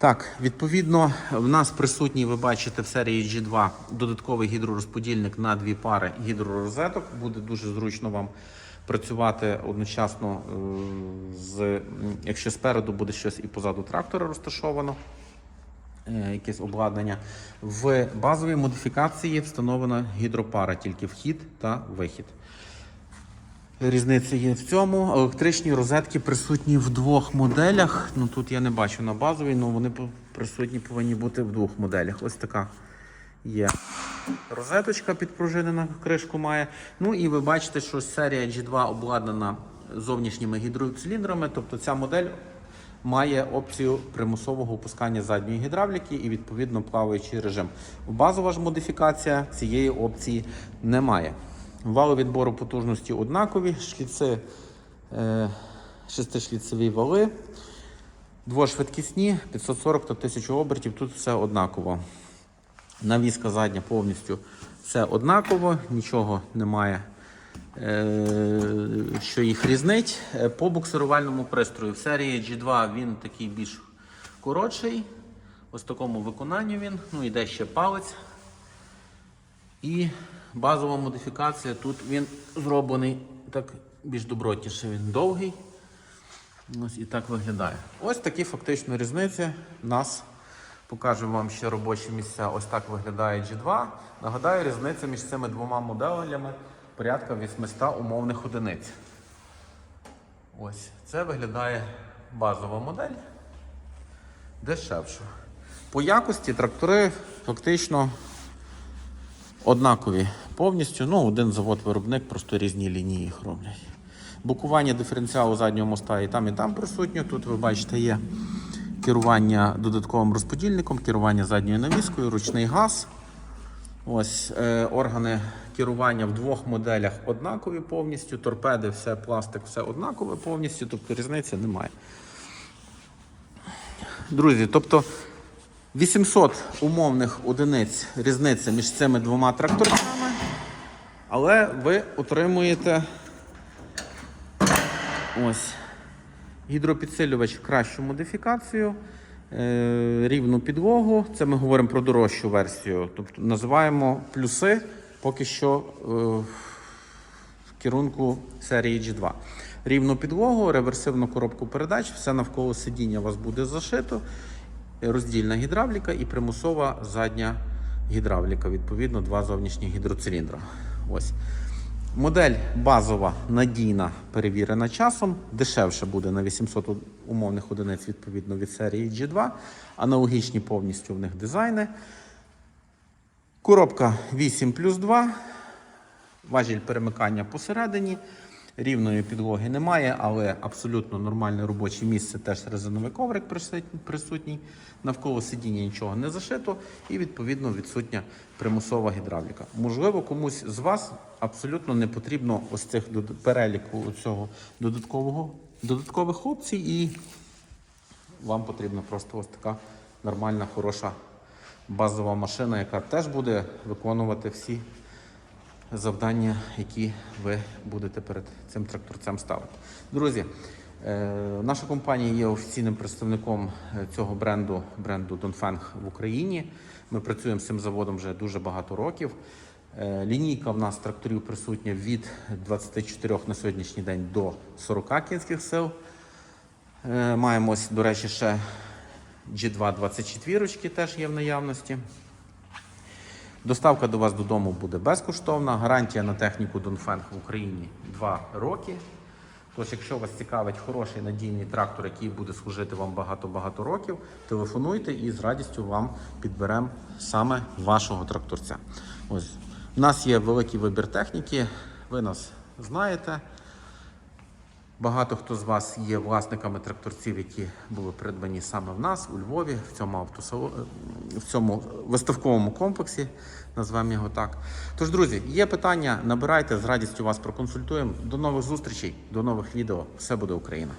Так, відповідно, в нас присутній, ви бачите, в серії G2 додатковий гідророзподільник на дві пари гідророзеток. Буде дуже зручно вам працювати одночасно е, з, якщо спереду буде щось і позаду трактора розташовано. е, Якесь обладнання. В базовій модифікації встановлена гідропара, тільки вхід та вихід. Різниця є в цьому. Електричні розетки присутні в двох моделях. Ну тут я не бачу на базовій, але вони присутні повинні бути в двох моделях. Ось така є. Розеточка підпружинена, кришку має. Ну і ви бачите, що серія G2 обладнана зовнішніми гідроциліндрами. Тобто ця модель має опцію примусового опускання задньої гідравліки і відповідно плаваючий режим. Базова ж модифікація цієї опції немає. Вали відбору потужності однакові, шліци, е, шестишліцеві вали, двошвидкісні, 540 та 1000 обертів, тут все однаково. Навіска задня повністю все однаково, нічого немає, е, що їх різнить. Е, По буксирувальному пристрою в серії G2 він такий більш коротший. Ось такому виконанні він. Ну, йде ще палець. І базова модифікація. Тут він зроблений так більш добротніше. Він довгий. Ось і так виглядає. Ось такі фактично різниці. Нас покажемо вам ще робочі місця. Ось так виглядає G2. Нагадаю, різниця між цими двома моделями порядка 800 умовних одиниць. Ось це виглядає базова модель. Дешевше. По якості трактори фактично однакові повністю. Ну, один завод-виробник, просто різні лінії їх роблять. Букування диференціалу заднього моста і там, і там присутнє. Тут ви бачите, є керування додатковим розподільником, керування задньою навіскою, ручний газ. Ось е, органи керування в двох моделях однакові повністю. Торпеди, все, пластик, все однакове повністю, тобто різниці немає. Друзі, тобто 800 умовних одиниць різниця між цими двома тракторами, але ви отримуєте ось гідропідсилювач кращу модифікацію, е, рівну підлогу. Це ми говоримо про дорожчу версію. Тобто називаємо плюси поки що е, в керунку серії G2. Рівну підлогу, реверсивну коробку передач, все навколо сидіння у вас буде зашито, роздільна гідравліка і примусова задня гідравліка. Відповідно, два зовнішні гідроциліндра. Ось. Модель базова, надійна, перевірена часом. Дешевше буде на 800 умовних одиниць відповідно від серії G2. Аналогічні повністю в них дизайни. Коробка 8 плюс 2. Важіль перемикання посередині. Рівної підлоги немає, але абсолютно нормальне робоче місце, теж резиновий коврик присутній-. Навколо сидіння нічого не зашито і відповідно відсутня примусова гідравліка. Можливо, комусь з вас абсолютно не потрібно ось цих переліку цього додаткового додаткових опцій, і вам потрібна просто ось така нормальна, хороша базова машина, яка теж буде виконувати всі завдання, які ви будете перед цим тракторцем ставити. Друзі, е, наша компанія є офіційним представником е, цього бренду, бренду Dongfeng в Україні. Ми працюємо з цим заводом вже дуже багато років. Е, Лінійка в нас тракторів присутня від 24 на сьогоднішній день до 40 кінських сил. Маємо, до речі, ще G2 24 теж є в наявності. Доставка до вас додому буде безкоштовна. Гарантія на техніку Донфенг в Україні 2 роки. Тож, якщо вас цікавить хороший надійний трактор, який буде служити вам багато-багато років, телефонуйте і з радістю вам підберемо саме вашого тракторця. Ось у нас є великий вибір техніки, ви нас знаєте. Багато хто з вас є власниками тракторців, які були придбані саме в нас у Львові, в цьому автосало... в цьому виставковому комплексі, назвемо його так. Тож, друзі, є питання, набирайте з радістю вас проконсультуємо. До нових зустрічей, до нових відео. Все буде Україна!